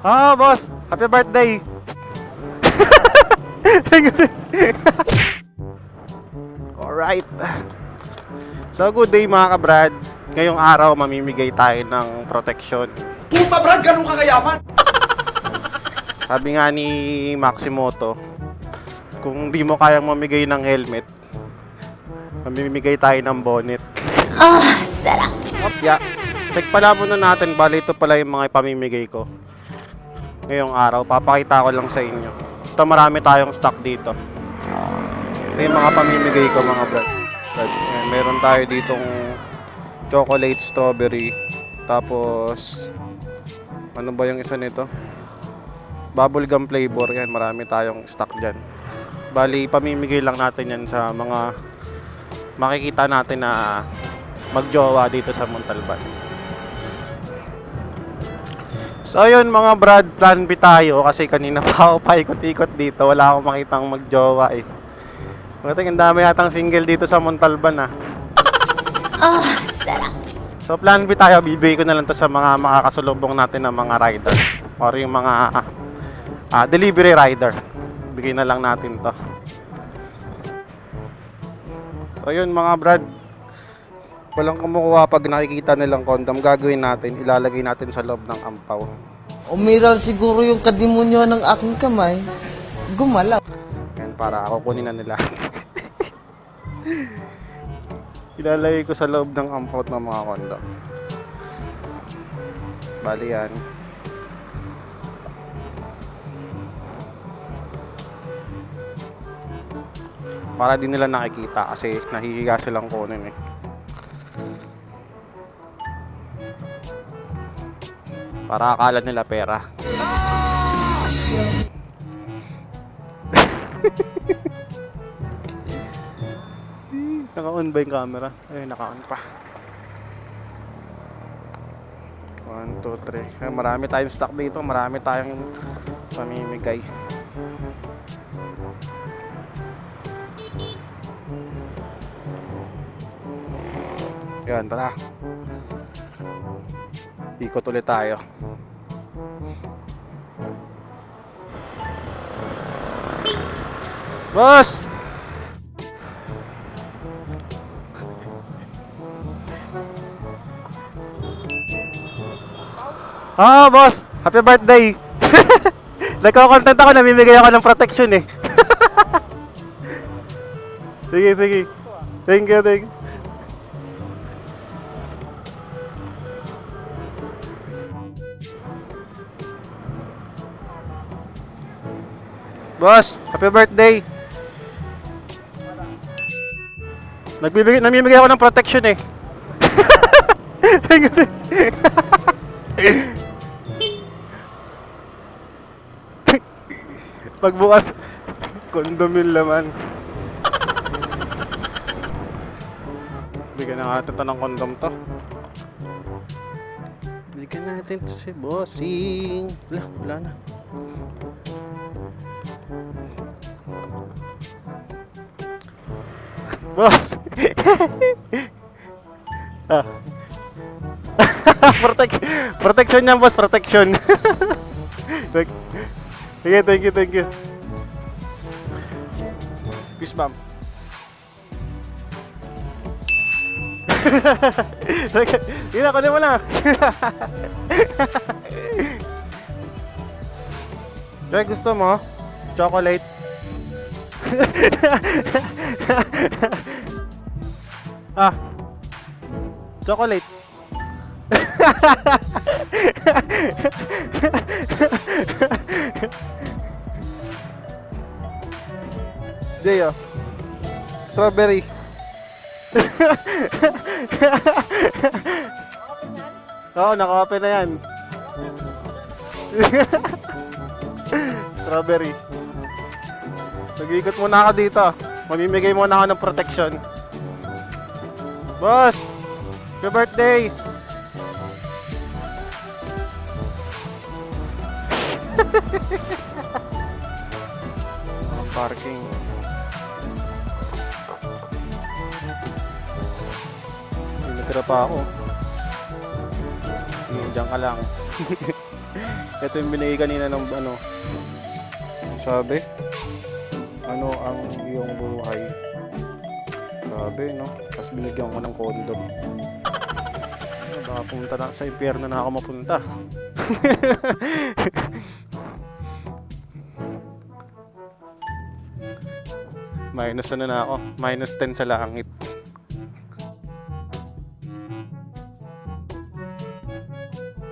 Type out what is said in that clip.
Ah, boss! Happy birthday! Alright. So, good day mga kabrad. Ngayong araw, mamimigay tayo ng protection. Puta Brad, ganun ka kayaman? Sabi nga ni Maximoto, kung di mo kayang mamigay ng helmet, mamimigay tayo ng bonnet. Ah, sarap. Yeah. Check pala muna natin, bali ito pala yung mga ipamimigay ko. Ngayong araw, papakita ko lang sa inyo. Ito marami tayong stock dito. Ito yung mga pamimigay ko mga brad. brad. Ayan, meron tayo ditong chocolate strawberry. Tapos, ano ba yung isa nito? Bubblegum flavor. Yan, marami tayong stock dyan. Bali, pamimigay lang natin yan sa mga makikita natin na magjowa dito sa Montalban. So ayun mga brad, plan B tayo kasi kanina pa ako paikot-ikot dito. Wala akong makitang magjowa eh. Buti ang dami yatang single dito sa Montalban ah. Ah, sarap. So plan B tayo, bibigay ko na lang to sa mga makakasulubong natin ng mga rider or yung mga ah, delivery rider. Bigay na lang natin to. So yun mga brad, walang kumukuha pag nakikita nilang condom, gagawin natin, ilalagay natin sa loob ng ampaw. Umiral siguro yung kadimonyo ng aking kamay. Gumalaw. Yan, para ako kunin na nila. Ilalagay ko sa loob ng ampaw ng mga condom. Bali yan. Para din nila nakikita kasi nahihiga silang kunin eh. Para akala nila pera. Naka-on ba yung camera? Ay, naka-on pa. 1, 2, 3. Ay, marami tayong stock dito. Marami tayong pamimigay. Yan, tara. Ikot ulit tayo. Boss! Ah, boss! Happy birthday! Nagko-content ako, namimigay ako ng protection eh. sige, sige. Thank you, thank you. Boss, happy birthday! Nagbibigay, namimigay ako ng protection eh. Pagbukas, kondom yung laman. Bigyan na natin to ng kondom to. Bigyan natin to si Bossing. Wala, wala na. Boss! ah. Protect, protection yan, boss. Protection. Sige, thank you, thank you. Peace, ma'am. Sige, na, kunin mo na. Joy, gusto mo? Chocolate? ah. Chocolate. Oh. Strawberry. Oo, naka-open na yan. Strawberry. Nag-iikot muna ako dito. Mamimigay muna ako ng protection. Boss! Your birthday! Parking. May natira pa ako. Sige, dyan ka lang. Ito yung binigay kanina ng ano. Sabi, ano ang iyong buhay? Sabi, no? Tapos binigyan ko ng kondom. Ano, Baka pumunta na sa impyerno na ako mapunta. Minus ano na ako. Minus 10 sa langit.